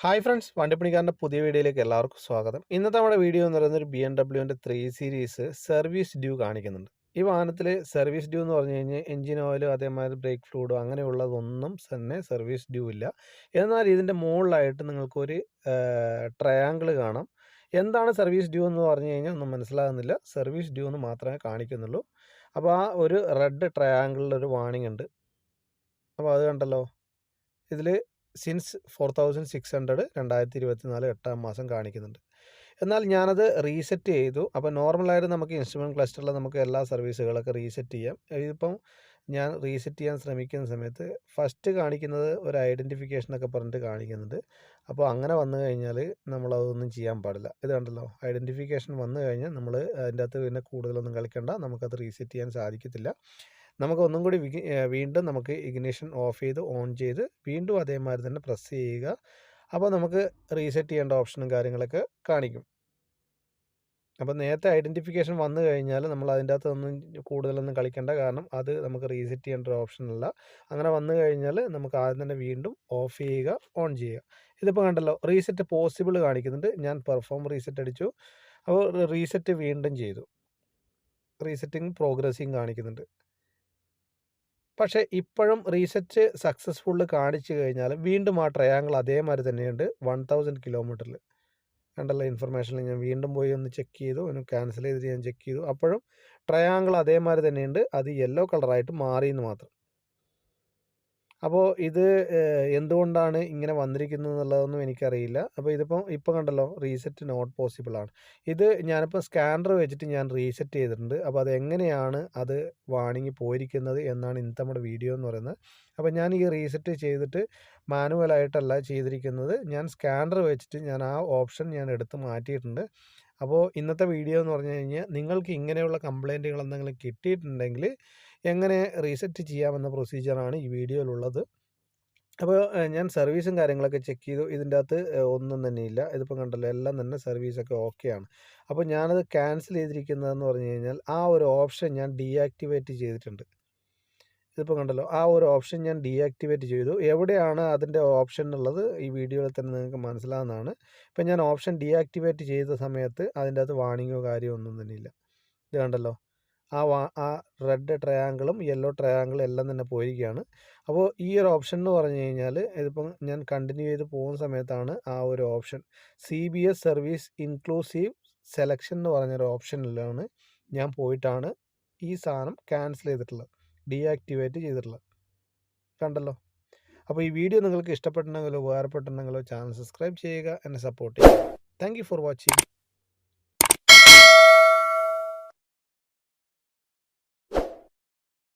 Hi friends വണ്ടിപ്പണിക്കാരന്റെ പുതിയ വീഡിയോയിലേക്ക് എല്ലാവർക്കും സ്വാഗതം. ഇന്നത്തെ നമ്മുടെ വീഡിയോ എന്ന് പറയുന്നത് ഒരു ബി എം ഡബ്ല്യുവിന്റെ ത്രീ സീരീസ് സർവീസ് ഡ്യൂ കാണിക്കുന്നുണ്ട്. ഈ വാഹനത്തിൽ സർവീസ് ഡ്യൂ എന്ന് പറഞ്ഞു കഴിഞ്ഞാൽ എഞ്ചിൻ ഓയിൽ അതേമാതിരി ബ്രേക്ക് ഫ്ലൂഡോ അങ്ങനെയുള്ളതൊന്നും തന്നെ സർവീസ് ഡ്യൂ ഇല്ല. എന്നാൽ ഇതിന്റെ മുകളിലായിട്ട് നിങ്ങൾക്കൊരു ട്രയാങ്കിൾ കാണാം. എന്താണ് സർവീസ് ഡ്യൂ എന്ന് പറഞ്ഞു കഴിഞ്ഞാൽ ഒന്നും മനസ്സിലാകുന്നില്ല. സർവീസ് ഡ്യൂ എന്ന് മാത്രമേ കാണിക്കുന്നുള്ളൂ. അപ്പോൾ ആ ഒരു റെഡ് ട്രയാങ്കിളിൽ ഒരു വാണിംഗ് ഉണ്ട്. അപ്പോൾ അത് കണ്ടല്ലോ? ഇതിൽ since four thousand six hundred രണ്ടായിരത്തി ഇരുപത്തി നാല് എട്ടാം മാസം കാണിക്കുന്നുണ്ട്. എന്നാൽ ഞാനത് റീസെറ്റ് ചെയ്തു. അപ്പോൾ നോർമലായിട്ട് നമുക്ക് ഇൻസ്ട്രുമെന്റ് ക്ലസ്റ്ററിൽ നമുക്ക് എല്ലാ സർവീസുകളൊക്കെ റീസെറ്റ് ചെയ്യാം. ഇതിപ്പം ഞാൻ റീസെറ്റ് ചെയ്യാൻ ശ്രമിക്കുന്ന സമയത്ത് ഫസ്റ്റ് കാണിക്കുന്നത് ഒരു ഐഡന്റിഫിക്കേഷനൊക്കെ പറഞ്ഞിട്ട് കാണിക്കുന്നുണ്ട്. അപ്പോൾ അങ്ങനെ വന്നു കഴിഞ്ഞാൽ നമ്മളതൊന്നും ചെയ്യാൻ പാടില്ല. ഇത് കണ്ടല്ലോ? ഐഡന്റിഫിക്കേഷൻ വന്നു കഴിഞ്ഞാൽ നമ്മൾ അതിന്റെ അകത്ത് പിന്നെ കൂടുതലൊന്നും കളിക്കേണ്ട. നമുക്കത് റീസെറ്റ് ചെയ്യാൻ സാധിക്കത്തില്ല. നമുക്ക് ഒന്നും കൂടി വീണ്ടും നമുക്ക് ഇഗ്നിഷൻ ഓഫ് ചെയ്ത് ഓൺ ചെയ്ത് വീണ്ടും അതേമാതിരി തന്നെ പ്രസ് ചെയ്യുക. അപ്പോൾ നമുക്ക് റീസെറ്റ് ചെയ്യേണ്ട ഓപ്ഷനും കാര്യങ്ങളൊക്കെ കാണിക്കും. അപ്പോൾ നേരത്തെ ഐഡന്റിഫിക്കേഷൻ വന്നു കഴിഞ്ഞാൽ നമ്മൾ അതിന്റെ അകത്തൊന്നും കൂടുതലൊന്നും കളിക്കേണ്ട കാരണം അത് നമുക്ക് റീസെറ്റ് ചെയ്യേണ്ട ഒരു ഓപ്ഷൻ അല്ല. അങ്ങനെ വന്നു കഴിഞ്ഞാൽ നമുക്ക് ആദ്യം തന്നെ വീണ്ടും ഓഫ് ചെയ്യുക ഓൺ ചെയ്യുക. ഇതിപ്പോൾ കണ്ടല്ലോ റീസെറ്റ് പോസിബിൾ കാണിക്കുന്നുണ്ട്. ഞാൻ പെർഫോം റീസെറ്റ് അടിച്ചു. അപ്പോൾ റീസെറ്റ് വീണ്ടും ചെയ്തു. റീസെറ്റിങ് പ്രോഗ്രസ്സിങ് കാണിക്കുന്നുണ്ട്. പക്ഷേ ഇപ്പോഴും റീസെറ്റ് സക്സസ്ഫുൾ കാണിച്ചു കഴിഞ്ഞാൽ വീണ്ടും ആ ട്രയാങ്കിൾ അതേമാതിരി തന്നെയുണ്ട് വൺ തൗസൻഡ് കിലോമീറ്ററിൽ കണ്ടല്ലോ ഇൻഫർമേഷനിൽ ഞാൻ വീണ്ടും പോയി ഒന്ന് ചെക്ക് ചെയ്തു ഒന്ന് ക്യാൻസൽ ചെയ്തിട്ട് ഞാൻ ചെക്ക് ചെയ്തു. അപ്പോഴും ട്രയാങ്കിൾ അതേമാതിരി തന്നെയുണ്ട് അത് യെല്ലോ കളറായിട്ട് മാറിയെന്ന് മാത്രം. അപ്പോൾ ഇത് എന്തുകൊണ്ടാണ് ഇങ്ങനെ വന്നിരിക്കുന്നത് എന്നുള്ളതൊന്നും എനിക്കറിയില്ല. അപ്പോൾ ഇതിപ്പം ഇപ്പം കണ്ടല്ലോ റീസെറ്റ് നോട്ട് പോസിബിൾ ആണ്. ഇത് ഞാനിപ്പോൾ സ്കാനർ വെച്ചിട്ട് ഞാൻ റീസെറ്റ് ചെയ്തിട്ടുണ്ട്. അപ്പോൾ അത് എങ്ങനെയാണ് അത് വാണിങ്ങി പോയിരിക്കുന്നത് എന്നാണ് ഇന്നത്തെ നമ്മുടെ വീഡിയോ എന്ന് പറയുന്നത്. അപ്പോൾ ഞാൻ ഈ റീസെറ്റ് ചെയ്തിട്ട് മാനുവലായിട്ടല്ല ചെയ്തിരിക്കുന്നത്. ഞാൻ സ്കാനർ വെച്ചിട്ട് ഞാൻ ആ ഓപ്ഷൻ ഞാൻ എടുത്ത് മാറ്റിയിട്ടുണ്ട്. അപ്പോൾ ഇന്നത്തെ വീഡിയോ എന്ന് പറഞ്ഞു കഴിഞ്ഞാൽ നിങ്ങൾക്ക് ഇങ്ങനെയുള്ള കംപ്ലൈന്റുകൾ എന്തെങ്കിലും കിട്ടിയിട്ടുണ്ടെങ്കിൽ എങ്ങനെ റീസെറ്റ് ചെയ്യാമെന്ന പ്രൊസീജിയറാണ് ഈ വീഡിയോയിലുള്ളത്. അപ്പോൾ ഞാൻ സർവീസും കാര്യങ്ങളൊക്കെ ചെക്ക് ചെയ്തു. ഇതിന്റെ അകത്ത് ഒന്നും തന്നെ ഇല്ല. ഇതിപ്പോൾ കണ്ടല്ലോ എല്ലാം തന്നെ സർവീസൊക്കെ ഓക്കെയാണ്. അപ്പോൾ ഞാനത് ക്യാൻസൽ ചെയ്തിരിക്കുന്നതെന്ന് പറഞ്ഞു കഴിഞ്ഞാൽ ആ ഒരു ഓപ്ഷൻ ഞാൻ ഡീആക്ടിവേറ്റ് ചെയ്തിട്ടുണ്ട്. ഇതിപ്പോൾ കണ്ടല്ലോ ആ ഒരു ഓപ്ഷൻ ഞാൻ ഡീആക്ടിവേറ്റ് ചെയ്തു. എവിടെയാണ് അതിന്റെ ഓപ്ഷൻ ഉള്ളത് ഈ വീഡിയോയിൽ തന്നെ നിങ്ങൾക്ക് മനസ്സിലാകുന്നതാണ് ഇപ്പം ഞാൻ ഓപ്ഷൻ ഡീആക്ടിവേറ്റ് ചെയ്ത സമയത്ത് അതിന്റെ അകത്ത് വാണിങ്ങോ കാര്യമോ ഒന്നും തന്നെ ഇല്ല. ഇത് കണ്ടല്ലോ ആ വാ ആ റെഡ് ട്രയാങ്കിളും യെല്ലോ ട്രയാങ്കിളും എല്ലാം തന്നെ പോയിരിക്കുകയാണ് അപ്പോൾ ഈ ഒരു ഓപ്ഷൻ എന്ന് പറഞ്ഞു കഴിഞ്ഞാൽ ഇതിപ്പം ഞാൻ കണ്ടിന്യൂ ചെയ്ത് പോകുന്ന സമയത്താണ് ആ ഒരു option. C B S service inclusive selection എന്ന് പറഞ്ഞൊരു ഓപ്ഷനിലാണ് ഞാൻ പോയിട്ടാണ് ഈ സാധനം ക്യാൻസൽ ചെയ്തിട്ടുള്ളത് ഡീആക്ടിവേറ്റ് ചെയ്തിട്ടുള്ളത്. കണ്ടല്ലോ? അപ്പോൾ ഈ വീഡിയോ നിങ്ങൾക്ക് ഇഷ്ടപ്പെട്ടുണ്ടെങ്കിലോ ഉപകാരപ്പെട്ടുണ്ടെങ്കിലോ ചാനൽ സബ്സ്ക്രൈബ് ചെയ്യുക എന്നെ സപ്പോർട്ട് ചെയ്യുക. Thank for watching